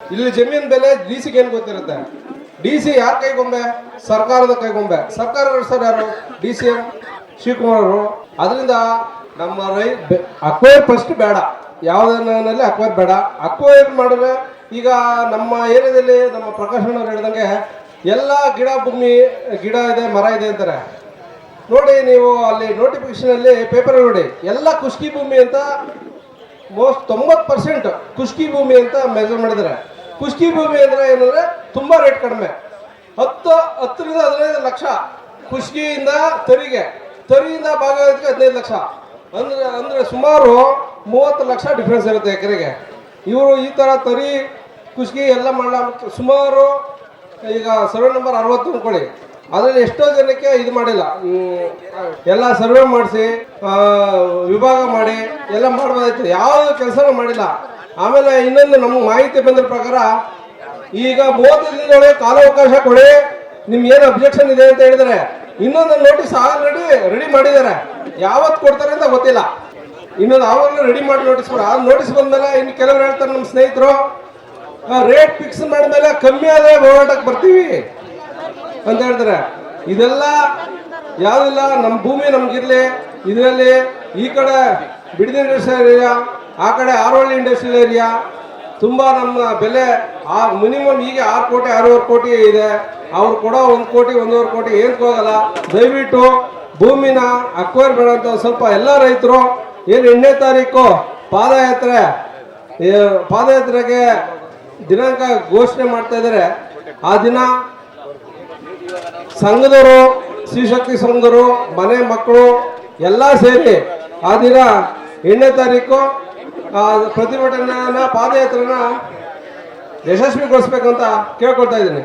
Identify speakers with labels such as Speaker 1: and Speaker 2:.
Speaker 1: ಇಲ್ಲಿ ಜಮೀನ್ ಬೆಲೆ ಡಿ ಸಿಗೆ ಏನು ಗೊತ್ತಿರುತ್ತೆ? ಡಿ ಸಿ ಯಾರ ಕೈಗೊಂಬೆ? ಸರ್ಕಾರದ ಕೈಗೊಂಬೆ. ಸರ್ಕಾರ ನಡೆಸೋರು ಯಾರು? ಡಿ ಸಿ ಎಂ ಶಿವಕುಮಾರ್ ಅವರು. ಅದರಿಂದ ನಮ್ಮ ರೈ ಅಕ್ವೈರ್ ಫಸ್ಟ್ ಬೇಡ. ಯಾವುದನ್ನಲ್ಲಿ ಅಕ್ವೈರ್ ಬೇಡ. ಅಕ್ವೈರ್ ಮಾಡಿದ್ರೆ ಈಗ ನಮ್ಮ ಏರಿಯಾದಲ್ಲಿ ನಮ್ಮ ಪ್ರಕಾಶ್ ಅವ್ರು ಹೇಳಿದಂಗೆ ಎಲ್ಲ ಗಿಡ ಭೂಮಿ, ಗಿಡ ಇದೆ, ಮರ ಇದೆ ಅಂತಾರೆ. ನೋಡಿ ನೀವು ಅಲ್ಲಿ ನೋಟಿಫಿಕೇಶನ್ ಅಲ್ಲಿ ಪೇಪರ್ ನೋಡಿ. ಎಲ್ಲ ಕುಷ್ಕಿ ಭೂಮಿ ಅಂತ ಮೋಸ್ಟ್ ತೊಂಬತ್ತು ಪರ್ಸೆಂಟ್ ಕುಷ್ಕಿ ಭೂಮಿ ಅಂತ ಮೆಜರ್ ಮಾಡಿದ್ದಾರೆ. ಕುಷ್ಕಿ ಭೂಮಿ ಅಂದ್ರೆ ಏನಂದ್ರೆ ತುಂಬಾ ರೇಟ್ ಕಡಿಮೆ. ಹತ್ತು, ಹತ್ತರಿಂದ ಹದಿನೈದು ಲಕ್ಷ ಕುಷ್ಕಿಯಿಂದ ತರಿಗೆ. ತರಿಯಿಂದ ಭಾಗವಹಿಸಿಗೆ ಹದಿನೈದು ಲಕ್ಷ. ಅಂದ್ರೆ ಅಂದ್ರೆ ಸುಮಾರು ಮೂವತ್ತು ಲಕ್ಷ ಡಿಫ್ರೆನ್ಸ್ ಇರುತ್ತೆ ಎಕರೆಗೆ. ಇವರು ಈ ತರ ತರಿ ಕುಷ್ಕಿ ಎಲ್ಲ ಮಾಡ ಸುಮಾರು ಈಗ ಸರ್ವೆ ನಂಬರ್ ಅರವತ್ತು ಅನ್ಕೊಳ್ಳಿ ಅದ್ರಲ್ಲಿ ಎಷ್ಟೋ ಜನಕ್ಕೆ ಇದು ಮಾಡಿಲ್ಲ. ಎಲ್ಲ ಸರ್ವೆ ಮಾಡಿಸಿ ವಿಭಾಗ ಮಾಡಿ, ಎಲ್ಲ ಮಾಡ್ಬೋದಾಯ್ತು. ಯಾವುದು ಕೆಲಸನೂ ಮಾಡಿಲ್ಲ. ಆಮೇಲೆ ಇನ್ನೊಂದು ನಮ್ಗೆ ಮಾಹಿತಿ ಬಂದ ಪ್ರಕಾರ, ಈಗ ಮೂವತ್ತು ದಿನದೊಳಗೆ ಕಾಲಾವಕಾಶ ಕೊಡಿ, ನಿಮ್ಗೆ ಏನು ಅಬ್ಜೆಕ್ಷನ್ ಇದೆ ಅಂತ ಹೇಳಿದರೆ, ಇನ್ನೊಂದು ನೋಟಿಸ್ ಆಲ್ರೆಡಿ ರೆಡಿ ಮಾಡಿದ್ದಾರೆ. ಯಾವತ್ತು ಕೊಡ್ತಾರೆ ಅಂತ ಗೊತ್ತಿಲ್ಲ. ಇನ್ನೊಂದು ಆವಾಗಲೂ ರೆಡಿ ಮಾಡಿ ನೋಟಿಸ್ ಕೊಡ. ಆ ನೋಟಿಸ್ ಬಂದಮೇಲೆ ಇನ್ನು ಕೆಲವರು ಹೇಳ್ತಾರೆ ನಮ್ಮ ಸ್ನೇಹಿತರು ರೇಟ್ ಫಿಕ್ಸ್ ಮಾಡಿದ್ಮೇಲೆ ಕಮ್ಮಿ ಆದರೆ ಹೋರಾಟಕ್ಕೆ ಬರ್ತೀವಿ. ಅಂತ ಹೇಳ್ತಾರೆ. ಇದೆಲ್ಲ ಯಾವ್ದಿಲ್ಲ ನಮ್ಮ ಭೂಮಿ ನಮ್ಗಿರ್ಲಿ, ಇದರಲ್ಲಿ ಈ ಕಡೆ ಬಿಡದಿ ಇಂಡಸ್ಟ್ರಿಯಲ್ ಏರಿಯಾ ಆ ಕಡೆ ಆರೋಳ್ಳಿ ಇಂಡಸ್ಟ್ರಿಯಲ್ ಏರಿಯಾ ತುಂಬ ನಮ್ಮ ಬೆಲೆ ಆ ಮಿನಿಮಮ್ ಈಗ ಆರು ಕೋಟಿ, ಆರೂವರೆ ಕೋಟಿ ಇದೆ. ಅವ್ರು ಕೊಡೋ ಒಂದು ಕೋಟಿ, ಒಂದೂವರೆ ಕೋಟಿ ಏನು ಹೋಗಲ್ಲ ದಯವಿಟ್ಟು ಭೂಮಿನ ಅಕ್ವೈರ್ ಬೇಡ ಸ್ವಲ್ಪ ಎಲ್ಲ ರೈತರು, ಏನು ಎಂಟನೇ ತಾರೀಕು ಪಾದಯಾತ್ರೆ ಪಾದಯಾತ್ರೆಗೆ ದಿನಾಂಕ ಘೋಷಣೆ ಮಾಡ್ತಾ ಇದ್ದಾರೆ ಆ ದಿನ ಸಂಘದವರು ಶ್ರೀಶಕ್ತಿ ಸಂಘದವರು, ಮನೆ ಮಕ್ಕಳು, ಎಲ್ಲ ಸೇರಿ ಆ ದಿನ ಎಂಟನೇ ತಾರೀಕು ಪ್ರತಿಭಟನೆಯನ್ನ ಪಾದಯಾತ್ರೆನ ಯಶಸ್ವಿಗೊಳಿಸ್ಬೇಕಂತ ಕೇಳ್ಕೊಳ್ತಾ ಇದ್ದೀನಿ.